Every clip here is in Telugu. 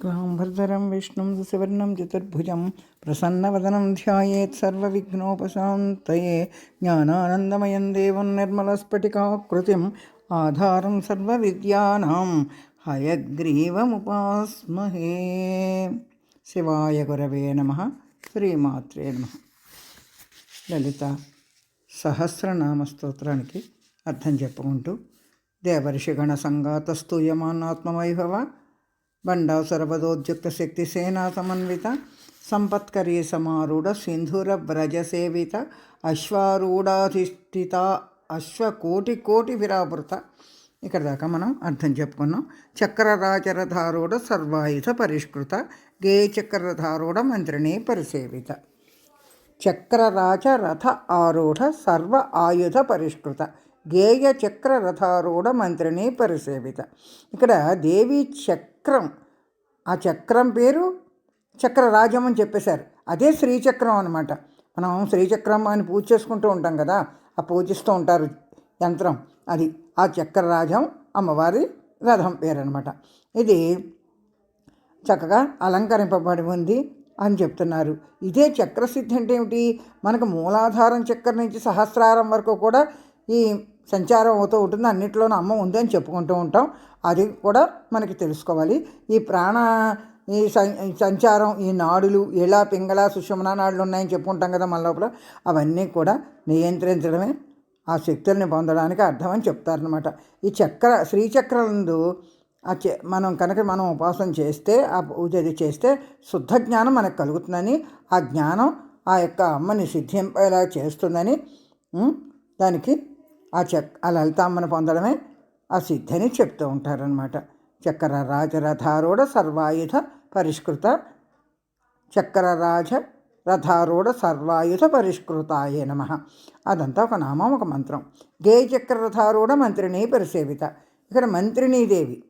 శుక్లాంబరధరం విష్ణుం సువర్ణం చతుర్భుజం ప్రసన్నవదనం ధ్యాయేత్ సర్వవిఘ్నోపశాంతయే జ్ఞానానందమయం దేవం నిర్మలస్ఫటికాకృతిం ఆధారం సర్వవిద్యానాం హయగ్రీవముపాస్మహే శివాయ గురవే నమ శ్రీమాత్రే నమ లలిత సహస్రనామ స్తోత్రానికి అర్థం చెప్పుకుంటూ దేవర్షిగణ సంగాతస్తూయమానాత్మవైభవ బండా సర్వదోద్యుక్త శక్తి సేనా సమన్విత సంపత్కరీ సమారూఢ సింధూర వ్రజ సేవిత అశ్వారూఢాధిష్ఠిత అశ్వకోటి కోటి విరావృత ఇక్కడ దాకా మనం అర్థం చెప్పుకున్నాం. చక్రరాచరధారూఢ సర్వాయుధ పరిష్కృత గే చక్రధారూఢ మంత్రిణీ పరిసేవిత. చక్రరాజ రథ ఆరూఢ సర్వ ఆయుధ పరిష్కృత. గేయ చక్ర రథారూఢ మంత్రిని పరిసేవిత. ఇక్కడ దేవి చక్రం ఆ చక్రం పేరు చక్రరాజం అని చెప్పేశారు. అదే శ్రీచక్రం అనమాట మనం శ్రీచక్రం అని పూజ చేసుకుంటూ ఉంటాం కదా ఆ పూజిస్తూ ఉంటారు యంత్రం. అది ఆ చక్రరాజం అమ్మవారి రథం పేరు అనమాట ఇది చక్కగా అలంకరింపబడి ఉంది అని చెప్తున్నారు. ఇదే చక్రసిద్ధి అంటే ఏమిటి? మనకు మూలాధారం చక్ర నుంచి సహస్రారం వరకు కూడా ఈ సంచారం అవుతూ ఉంటుంది. అన్నింటిలోనూ అమ్మ ఉంది అని చెప్పుకుంటూ ఉంటాం. అది కూడా మనకి తెలుసుకోవాలి. ఈ ప్రాణ ఈ సంచారం ఈ నాడులు ఎలా పింగళ సుషమన నాడులు ఉన్నాయని చెప్పుకుంటాం కదా మన లోపల. అవన్నీ కూడా నియంత్రించడమే ఆ శక్తుల్ని పొందడానికి అర్థం అని చెప్తారనమాట ఈ చక్ర శ్రీచక్రందు ఆ చే మనం కనుక మనం ఉపాసన చేస్తే ఆ పూజ అది చేస్తే శుద్ధ జ్ఞానం మనకు కలుగుతుందని ఆ జ్ఞానం ఆ యొక్క అమ్మని సిద్ధింపేలా చేస్తుందని దానికి ఆ చక్ ఆ లలితామ్మను పొందడమే ఆ సిద్ధిని చెప్తూ ఉంటారనమాట చక్ర రాజరథారూఢ సర్వాయుధ పరిష్కృత చక్ర రాజ రథారూఢ సర్వాయుధ పరిష్కృతాయే నమ. అదంతా ఒక నామం ఒక మంత్రం. గేయ చక్ర రథారూఢ మంత్రిని పరిసేవిత. ఇక్కడ మంత్రిణీదేవి.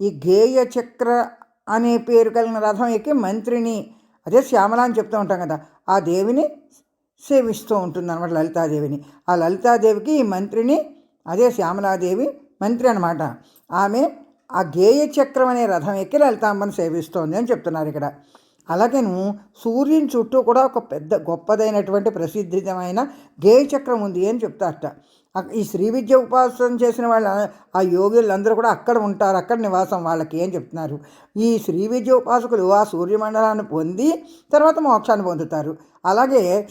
ఈ గేయ చక్ర అనే పేరు కలిగిన రథం ఎక్కి మంత్రిని అదే శ్యామల అని చెప్తూ ఉంటాం కదా. ఆ దేవిని సేవిస్తూ ఉంటుంది అనమాట లలితాదేవిని. ఆ లలితాదేవికి ఈ మంత్రిని అదే శ్యామలాదేవి మంత్రి అనమాట ఆమె ఆ గేయ చక్రం అనే రథం ఎక్కి లలితాంబను సేవిస్తోంది అని చెప్తున్నారు ఇక్కడ. అలాగేను సూర్యుని చుట్టూ కూడా ఒక పెద్ద గొప్పదైనటువంటి ప్రసిద్ధితమైన గేయ చక్రం ఉంది అని చెప్తారట. ఈ శ్రీ విద్య ఉపాసన చేసిన వాళ్ళ ఆ యోగులందరూ కూడా అక్కడ ఉంటారు అక్కడ నివాసం వాళ్ళకి అని చెప్తున్నారు. ఈ శ్రీ విద్య ఉపాసకులు ఆ సూర్యమండలాన్ని పొంది తర్వాత మోక్షాన్ని పొందుతారు. అలాగే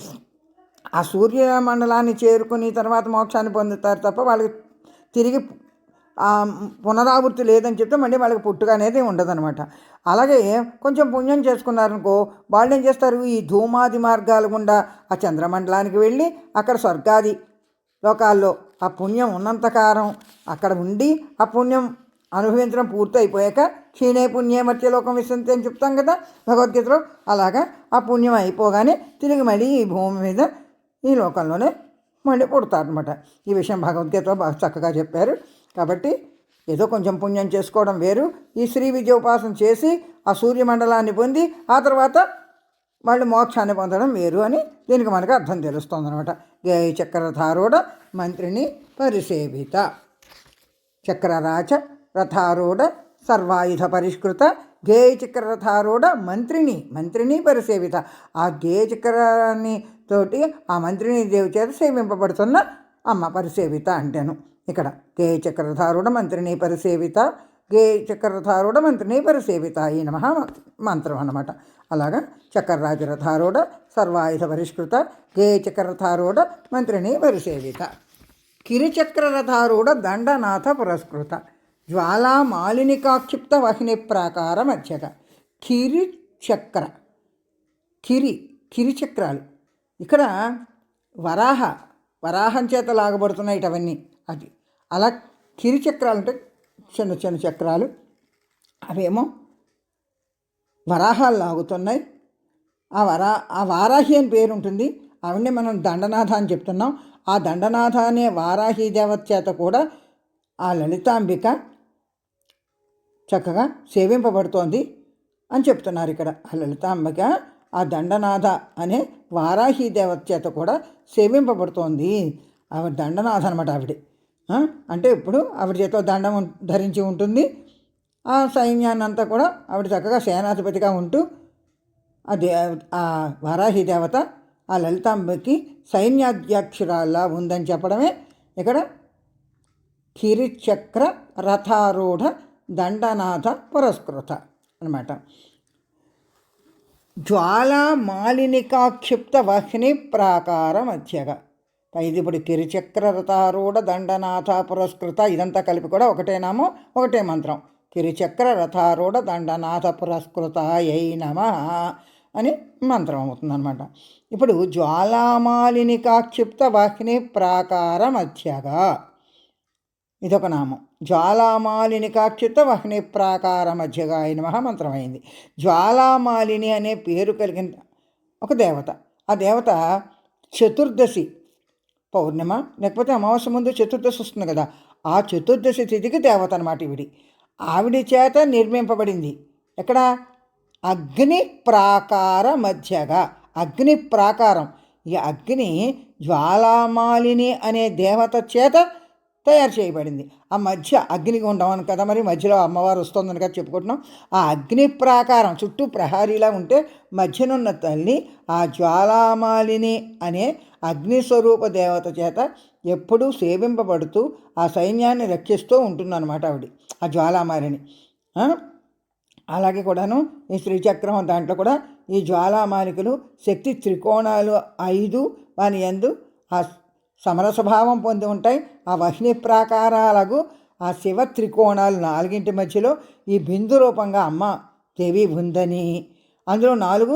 ఆ సూర్యమండలాన్ని చేరుకుని తర్వాత మోక్షాన్ని పొందుతారు తప్ప వాళ్ళకి తిరిగి పునరావృత్తి లేదని చెప్తే మళ్ళీ వాళ్ళకి పుట్టుక అనేది ఉండదనమాట అలాగే కొంచెం పుణ్యం చేసుకున్నారనుకో వాళ్ళు ఏం చేస్తారు? ఈ ధూమాది మార్గాల గుండా ఆ చంద్రమండలానికి వెళ్ళి అక్కడ స్వర్గాది లోకాల్లో ఆ పుణ్యం ఉన్నంతకారం అక్కడ ఉండి ఆ పుణ్యం అనుభవించడం పూర్తి అయిపోయాక క్షీణే పుణ్యే మత్స్యలోకం విశ్రంతి అని చెప్తాం కదా భగవద్గీతలో. అలాగా ఆ పుణ్యం అయిపోగానే తిరిగి మళ్ళీ ఈ భూమి మీద ఈ లోకంలోనే మళ్ళీ పుడతారనమాట ఈ విషయం భగవద్గీతలో బాగా చక్కగా చెప్పారు. కాబట్టి ఏదో కొంచెం పుణ్యం చేసుకోవడం వేరు. ఈ శ్రీ విద్యోపాసన చేసి ఆ సూర్యమండలాన్ని పొంది ఆ తర్వాత వాళ్ళు మోక్షాన్ని పొందడం వేరు అని దీనికి మనకు అర్థం తెలుస్తుంది అనమాట గేయ చక్రరథారూఢ మంత్రిని పరిసేవిత. చక్రరాచ రథారూఢ సర్వాయుధ పరిష్కృత. గేయ చక్రరథారూఢ మంత్రిని మంత్రిని పరిసేవిత. ఆ గేయ చక్రాన్ని తోటి ఆ మంత్రిని దేవి చేత సేవింపబడుతున్న అమ్మ పరిసేవిత అంటాను. ఇక్కడ గే చక్రధారుడ మంత్రిని పరిసేవిత గే చక్రధారుడ మంత్రిని పరిసేవిత ఈ నమ మంత్రం అన్నమాట. అలాగా చక్రరాజరథారూఢ సర్వాయుధ పరిష్కృత గే చక్రరథారూఢ మంత్రిని పరిసేవిత. కిరిచక్రరథారూఢ దండనాథ పురస్కృత. జ్వాలా మాలినికాక్షిప్త వహిని ప్రాకార మధ్యక కిరి చక్ర కిరి కిరిచక్రాలు. ఇక్కడ వరాహ వరాహం చేత లాగబడుతున్నాయి అవన్నీ అది అలా కిరి చక్రాలు అంటే చిన్న చిన్న చక్రాలు. అవేమో వరాహాలు లాగుతున్నాయి. ఆ వరా ఆ వారాహి అని పేరు ఉంటుంది. అవన్నీ మనం దండనాథ అని చెప్తున్నాం. ఆ దండనాథ అనే వారాహి దేవత చేత కూడా ఆ లలితాంబిక చక్కగా సేవింపబడుతోంది అని చెప్తున్నారు ఇక్కడ. ఆ లలితాంబిక ఆ దండనాథ అనే వారాహి దేవత చేత కూడా సేవింపబడుతోంది. ఆవిడ దండనాథ అనమాట ఆవిడ. అంటే ఇప్పుడు ఆవిడ చేతిలో దండం ధరించి ఉంటుంది. ఆ సైన్యాన్ని అంతా కూడా ఆవిడ చక్కగా సేనాధిపతిగా ఉంటూ ఆ దే ఆ వారాహి దేవత ఆ లలితాంబకి సైన్యాధ్యక్షురాల్లా ఉందని చెప్పడమే. ఇక్కడ కిరిచక్ర రథారూఢ దండనాథ పురస్కృత అనమాట జ్వాలామాలినికాక్షిప్త వహ్ని ప్రాకార మధ్యగా ఇది ఇప్పుడు కిరిచక్ర రథారూఢ దండనాథ పురస్కృత ఇదంతా కలిపి కూడా ఒకటే నామం ఒకటే మంత్రం. కిరిచక్ర రథారూఢ దండనాథ పురస్కృత అయి నమ అని మంత్రం అవుతుందన్నమాట. ఇప్పుడు జ్వాలామాలినికాక్షిప్త వాహిని ప్రాకార మధ్యగా ఇదొక నామం. జ్వాలామాలినికాక్షిప్త వహ్ని ప్రాకార మధ్యగా అయిన మహామంత్రం జ్వాలామాలిని అనే పేరు కలిగిన ఒక దేవత. ఆ దేవత చతుర్దశి పౌర్ణిమ లేకపోతే అమావాస్య ముందు చతుర్దశి వస్తుంది కదా. ఆ చతుర్దశి తిథికి దేవత అనమాట ఈవిడి. ఆవిడ చేత నిర్మింపబడింది. ఎక్కడ? అగ్ని ప్రాకార మధ్యగా. అగ్ని ప్రాకారం. ఈ అగ్ని జ్వాలామాలిని అనే దేవత చేత తయారు చేయబడింది. ఆ మధ్య అగ్నిగుండం అని కదా మరి మధ్యలో అమ్మవారు వస్తుందని కదా చెప్పుకుంటున్నాం. ఆ అగ్ని ప్రాకారం చుట్టూ ప్రహారీలా ఉంటే మధ్యనున్న తల్లి ఆ జ్వాలామాలిని అనే అగ్నిస్వరూప దేవత చేత ఎప్పుడూ సేవింపబడుతూ ఆ సైన్యాన్ని రక్షిస్తూ ఉంటుందన్నమాట ఆవిడ ఆ జ్వాలామాలిని. అలాగే కూడాను ఈ శ్రీచక్రం దాంట్లో కూడా ఈ జ్వాలామాలికలు శక్తి త్రికోణాలు ఐదు వాని ఎందు ఆ సమరస్వభావం పొంది ఉంటాయి. ఆ వహ్ని ప్రాకారాలకు ఆ శివ త్రికోణాలు నాలుగింటి మధ్యలో ఈ బిందు రూపంగా అమ్మ దేవి ఉందని. అందులో నాలుగు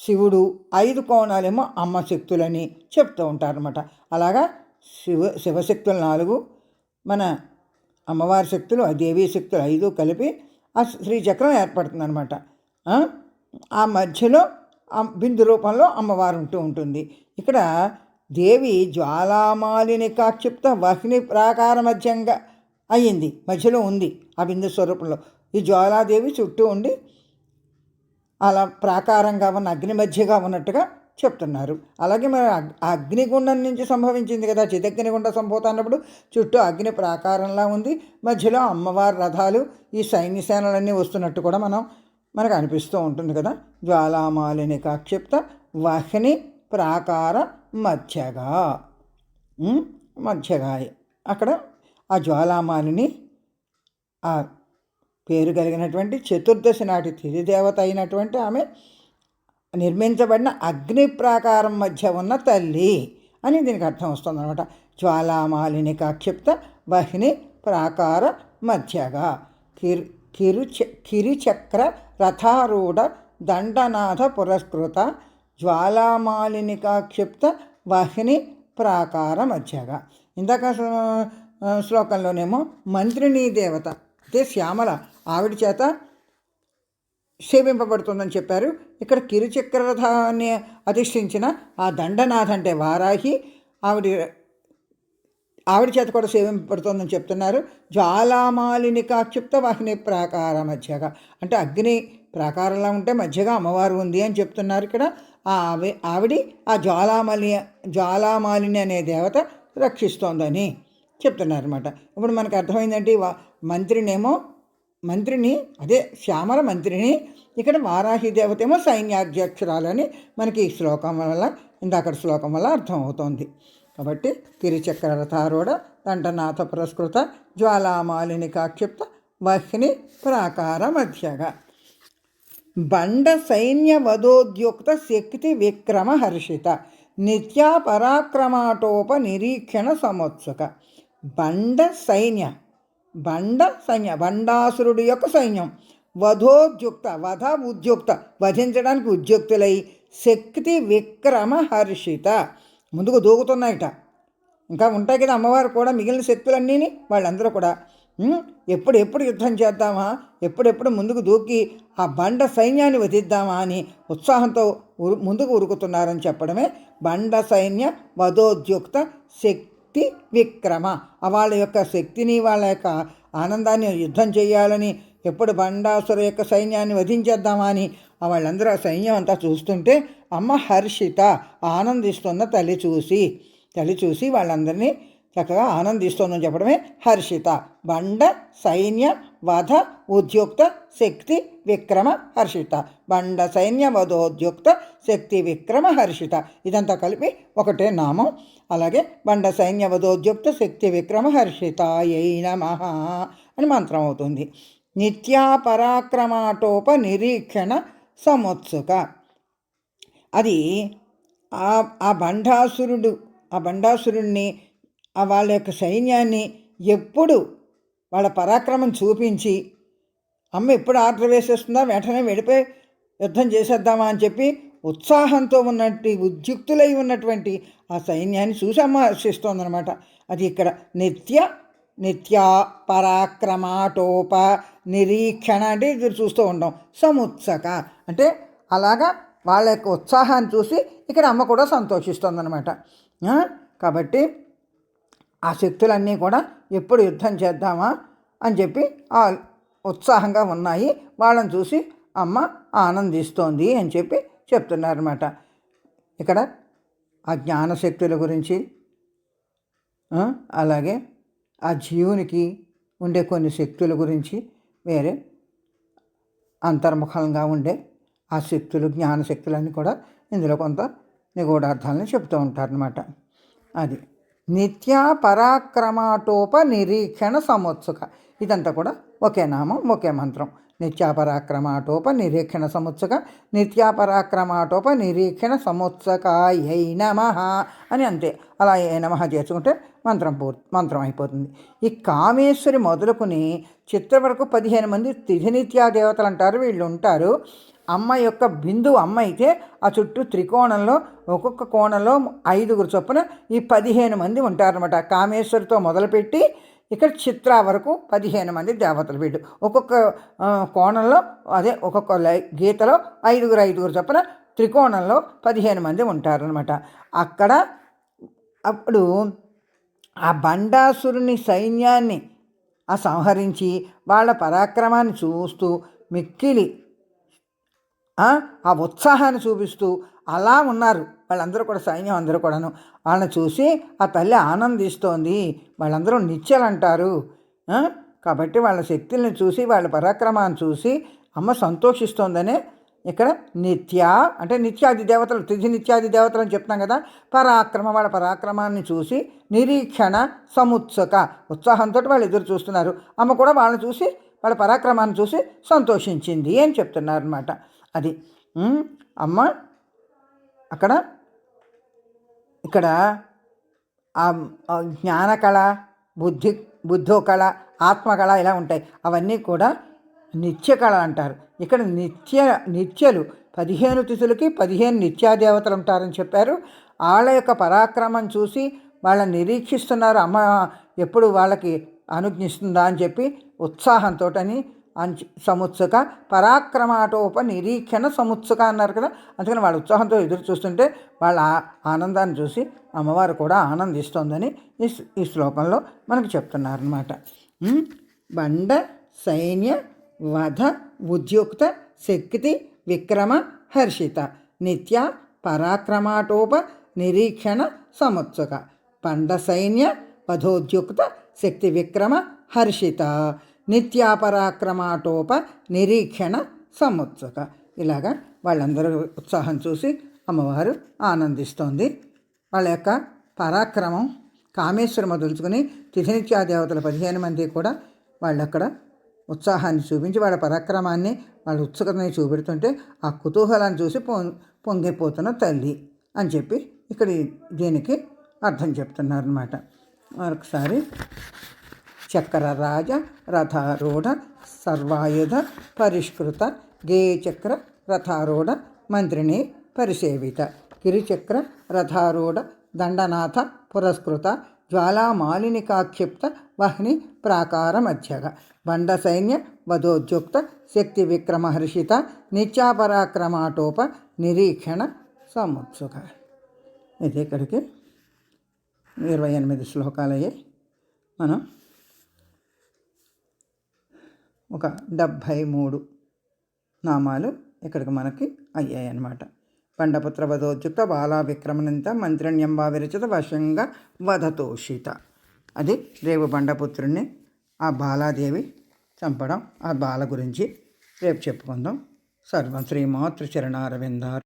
శివుడు ఐదు కోణాలేమో అమ్మ శక్తులని చెప్తూ ఉంటారనమాట అలాగా శివ శివశక్తులు నాలుగు మన అమ్మవారి శక్తులు ఆ దేవీ శక్తులు ఐదు కలిపి ఆ శ్రీచక్రం ఏర్పడుతుంది అనమాట ఆ? మధ్యలో బిందు రూపంలో అమ్మవారు ఉంటూ ఉంటుంది. ఇక్కడ దేవి జ్వాలామాలిని కాక్షిప్త వహ్ని ప్రాకార మధ్యంగా అయ్యింది. మధ్యలో ఉంది ఆ బిందు స్వరూపంలో. ఈ జ్వాలాదేవి చుట్టూ ఉండి అలా ప్రాకారంగా ఉన్న అగ్ని మధ్యగా ఉన్నట్టుగా చెప్తున్నారు. అలాగే మరి అగ్నిగుండం నుంచి సంభవించింది కదా చిదగ్నిగుండ సంభూతం అన్నప్పుడు చుట్టూ అగ్ని ప్రాకారంలా ఉంది. మధ్యలో అమ్మవారి రథాలు ఈ సైన్య సేనలన్నీ వస్తున్నట్టు కూడా మనం మనకు అనిపిస్తూ ఉంటుంది కదా. జ్వాలామాలిని కాక్షిప్త వహ్ని ప్రాకార మధ్యగా మధ్యగా అక్కడ ఆ జ్వాలామాలిని ఆ పేరు కలిగినటువంటి చతుర్దశి నాటి తిరిదేవత అయినటువంటి ఆమె నిర్మించబడిన అగ్ని ప్రాకారం మధ్య ఉన్న తల్లి అని దీనికి అర్థం వస్తుంది అనమాట జ్వాలామాలిని కాక్షిప్త బహిని ప్రాకార మధ్యగా కిరు కిరు కిరిచక్ర రథారూఢ దండనాథ పురస్కృత జ్వాలామాలినికాక్షిప్త వాహిని ప్రాకార మధ్యగా ఇందాక శ్లోకంలోనేమో మంత్రిని దేవత అంటే శ్యామల ఆవిడ చేత సేవింపబడుతుందని చెప్పారు. ఇక్కడ కిరుచక్రరథాన్ని అధిష్ఠించిన ఆ దండనాథ్ అంటే వారాహి ఆవిడ ఆవిడ చేత కూడా సేవింపబడుతుందని చెప్తున్నారు. జ్వాలామాలిని కాక్షిప్త వాహిని ప్రాకార మధ్యగా అంటే అగ్ని ప్రాకారంలా ఉంటే మధ్యగా అమ్మవారు ఉంది అని చెప్తున్నారు ఇక్కడ. ఆవి ఆవిడి ఆ జ్వాలామలి జ్వాలామాలిని అనే దేవత రక్షిస్తోందని చెప్తున్నారనమాట ఇప్పుడు మనకు అర్థమైందంటే మంత్రినేమో మంత్రిని అదే శ్యామల మంత్రిని ఇక్కడ వారాహి దేవత ఏమో సైన్యాధ్యక్షురాలని మనకి ఈ శ్లోకం వల్ల ఇందాక శ్లోకం వల్ల అర్థమవుతోంది. కాబట్టి తిరుచక్ర రథారూఢ దండనాథ పురస్కృత జ్వాలామాలిని కాక్షిప్త వహ్ని ప్రాకార మధ్యగా. బండ సైన్య వధోద్యుక్త శక్తి విక్రమ హర్షిత నిత్యా పరాక్రమాటోప నిరీక్షణ సమోత్సుక బండ సైన్య బండ సైన్య బండాసురుడు యొక్క సైన్యం. వధోద్యుక్త వధ ఉద్యుక్త వధించడానికి ఉద్యుక్తులై శక్తి విక్రమ హర్షిత ముందుకు దూకుతున్నాయట. ఇంకా ఉంటాయి కదా అమ్మవారు కూడా మిగిలిన శక్తులన్నీ వాళ్ళందరూ కూడా. ఎప్పుడెప్పుడు యుద్ధం చేద్దామా? ఎప్పుడెప్పుడు ముందుకు దూకి ఆ బండ సైన్యాన్ని వధిద్దామా అని ఉత్సాహంతో ముందుకు ఉరుకుతున్నారని చెప్పడమే బండ సైన్య వధోద్యుక్త శక్తి విక్రమ. వాళ్ళ యొక్క శక్తిని వాళ్ళ యొక్క ఆనందాన్ని యుద్ధం చేయాలని ఎప్పుడు బండాసుర యొక్క సైన్యాన్ని వధించేద్దామా అని వాళ్ళందరూ ఆ సైన్యం అంతా చూస్తుంటే అమ్మ హర్షిత ఆనందిస్తున్న తల్లి చూసి తల్లి చూసి వాళ్ళందరినీ చక్కగా ఆనందిస్తుందని చెప్పడమే హర్షిత. బండ సైన్య వధ ఉద్యుక్త శక్తి విక్రమ హర్షిత. బండ సైన్య వధోద్యుక్త శక్తి విక్రమ హర్షిత. ఇదంతా కలిపి ఒకటే నామం. అలాగే బండ సైన్య వధోద్యుక్త శక్తి విక్రమ హర్షితాయై నమః అని మంత్రం అవుతుంది. నిత్యా పరాక్రమాటోప నిరీక్షణ సముత్సుక. అది ఆ ఆ బండాసురుడు ఆ బండాసురుణ్ణి ఆ వాళ్ళ యొక్క సైన్యాన్ని ఎప్పుడు వాళ్ళ పరాక్రమం చూపించి అమ్మ ఎప్పుడు ఆర్డర్ వేసేస్తుందా? వెంటనే వెళ్ళిపోయి యుద్ధం చేసేద్దామా? అని చెప్పి ఉత్సాహంతో ఉన్నట్టు ఉద్యుక్తులై ఉన్నటువంటి ఆ సైన్యాన్ని చూసి అమ్మ హర్షిస్తోందనమాట అది ఇక్కడ నిత్య నిత్య పరాక్రమాటోప నిరీక్షణ అంటే ఇది చూస్తూ ఉంటాం సముత్సక. అంటే అలాగా వాళ్ళ యొక్క ఉత్సాహాన్ని చూసి ఇక్కడ అమ్మ కూడా సంతోషిస్తుందన్నమాట. కాబట్టి ఆ శక్తులన్నీ కూడా ఎప్పుడు యుద్ధం చేద్దామా అని చెప్పి ఆ ఉత్సాహంగా ఉన్నాయి. వాళ్ళని చూసి అమ్మ ఆనందిస్తోంది అని చెప్పి చెప్తున్నారన్నమాట. ఇక్కడ ఆ జ్ఞానశక్తుల గురించి అలాగే ఆ జీవునికి ఉండే కొన్ని శక్తుల గురించి వేరే అంతర్ముఖంగా ఉండే ఆ శక్తులు జ్ఞానశక్తులన్నీ కూడా ఇందులో కొంత నిగూఢార్థాలను చెప్తూ ఉంటారనమాట అది నిత్య పరాక్రమాటోప నిరీక్షణ సముత్సుక ఇదంతా కూడా ఒకే నామం ఒకే మంత్రం. నిత్యాపరాక్రమాటోప నిరీక్షణ సముత్సక నిత్యాపరాక్రమాటోప నిరీక్షణ సముత్సకాయ నమః అని అంతే. అలా ఏ నమః చేసుకుంటే మంత్రం పూర్తి మంత్రం అయిపోతుంది. ఈ కామేశ్వరి మొదలుకుని చిత్ర వరకు పదిహేను మంది తిథినిత్యా దేవతలు అంటారు వీళ్ళు ఉంటారు. అమ్మ యొక్క బిందువు అమ్మ అయితే ఆ చుట్టూ త్రికోణంలో ఒక్కొక్క కోణంలో ఐదుగురు చొప్పున ఈ పదిహేను మంది ఉంటారనమాట కామేశ్వరితో మొదలుపెట్టి ఇక్కడ చిత్ర వరకు పదిహేను మంది దేవతలు వీళ్ళు. ఒక్కొక్క కోణంలో అదే ఒక్కొక్క లై- గీతలో ఐదుగురు ఐదుగురు చొప్పున త్రికోణంలో పదిహేను మంది ఉంటారనమాట అక్కడ అప్పుడు ఆ బండాసురుని సైన్యాన్ని ఆ సంహరించి వాళ్ళ పరాక్రమాన్ని చూస్తూ మిక్కిలి ఆ? ఉత్సాహాన్ని చూపిస్తూ అలా ఉన్నారు. వాళ్ళందరూ కూడా సైన్యం అందరూ కూడాను. వాళ్ళని చూసి ఆ తల్లి ఆనందిస్తోంది. వాళ్ళందరూ నిత్యలు అంటారు. కాబట్టి వాళ్ళ శక్తుల్ని చూసి వాళ్ళ పరాక్రమాన్ని చూసి అమ్మ సంతోషిస్తోందనే ఇక్కడ నిత్య అంటే నిత్యాది దేవతలు తిథి నిత్యాది దేవతలు అని చెప్తాం కదా. పరాక్రమ వాళ్ళ పరాక్రమాన్ని చూసి నిరీక్షణ సముత్సుక ఉత్సాహంతో వాళ్ళు ఎదురు చూస్తున్నారు. అమ్మ కూడా వాళ్ళని చూసి వాళ్ళ పరాక్రమాన్ని చూసి సంతోషించింది అని చెప్తున్నారు అనమాట అది. అమ్మ అక్కడ ఇక్కడ ఆ జ్ఞానకళ బుద్ధి బుద్ధో కళ ఆత్మకళ ఇలా ఉంటాయి. అవన్నీ కూడా నిత్యకళ అంటారు. ఇక్కడ నిత్య నిత్యలు పదిహేను తిథులకి పదిహేను నిత్యాదేవతలు ఉంటారని చెప్పారు. వాళ్ళ యొక్క పరాక్రమం చూసి వాళ్ళని నిరీక్షిస్తున్నారు. అమ్మ ఎప్పుడు వాళ్ళకి అనుజ్ఞిస్తుందా అని చెప్పి ఉత్సాహంతో అని అంచ్ సముత్సుక పరాక్రమాటోప నిరీక్షణ సముత్సుక అన్నారు కదా. అందుకని వాళ్ళ ఉత్సాహంతో ఎదురు చూస్తుంటే వాళ్ళ ఆనందాన్ని చూసి అమ్మవారు కూడా ఆనందిస్తోందని ఈ ఈ శ్లోకంలో మనకు చెప్తున్నారనమాట బండ సైన్య వధ ఉద్యుక్త శక్తి విక్రమ హర్షిత నిత్య పరాక్రమాటోప నిరీక్షణ సముత్సుక పండ సైన్య వధోద్యుక్త శక్తి విక్రమ హర్షిత. నిత్యాపరాక్రమాటోప నిరీక్షణ సముత్సుక. ఇలాగా వాళ్ళందరూ ఉత్సాహం చూసి అమ్మవారు ఆనందిస్తోంది. వాళ్ళ యొక్క పరాక్రమం కామేశ్వరం మొదలుచుకుని తిథినిత్యా దేవతల పదిహేను మంది కూడా వాళ్ళు అక్కడ ఉత్సాహాన్ని చూపించి వాళ్ళ పరాక్రమాన్ని వాళ్ళ ఉత్సుకతని చూపెడుతుంటే ఆ కుతూహలాన్ని చూసి పొ పొంగిపోతున్న తల్లి అని చెప్పి ఇక్కడ దీనికి అర్థం చెప్తున్నారనమాట మరొకసారి చక్రరాజ రథారూఢ సర్వాయుధ పరిష్కృత గేయచక్ర రథారూఢ మంత్రిని పరిసేవిత గిరిచక్ర రథారూఢ దండనాథ పురస్కృత జ్వాలామాలినికాక్షిప్త వహ్ని ప్రాకార మధ్యగ బండ సైన్య వధోద్యుక్త శక్తి విక్రమహర్షిత నిత్యాపరాక్రమాటోప నిరీక్షణ సముత్సుక. ఇది ఇక్కడికి ఇరవై ఎనిమిది శ్లోకాలయ్యాయి మనం ఒక డెబ్భై మూడు నామాలు ఇక్కడికి మనకి అయ్యాయి అన్నమాట పండపుత్ర వధోద్యుక్త బాలా విక్రమనంత మంత్రణ్యంబా విరచిత వశంగా వధతోషిత. అది రేవు బండపుత్రుణ్ణి ఆ బాలాదేవి చంపడం ఆ బాల గురించి రేపు చెప్పుకుందాం. సర్వం శ్రీమాతృ చరణారవిందార్.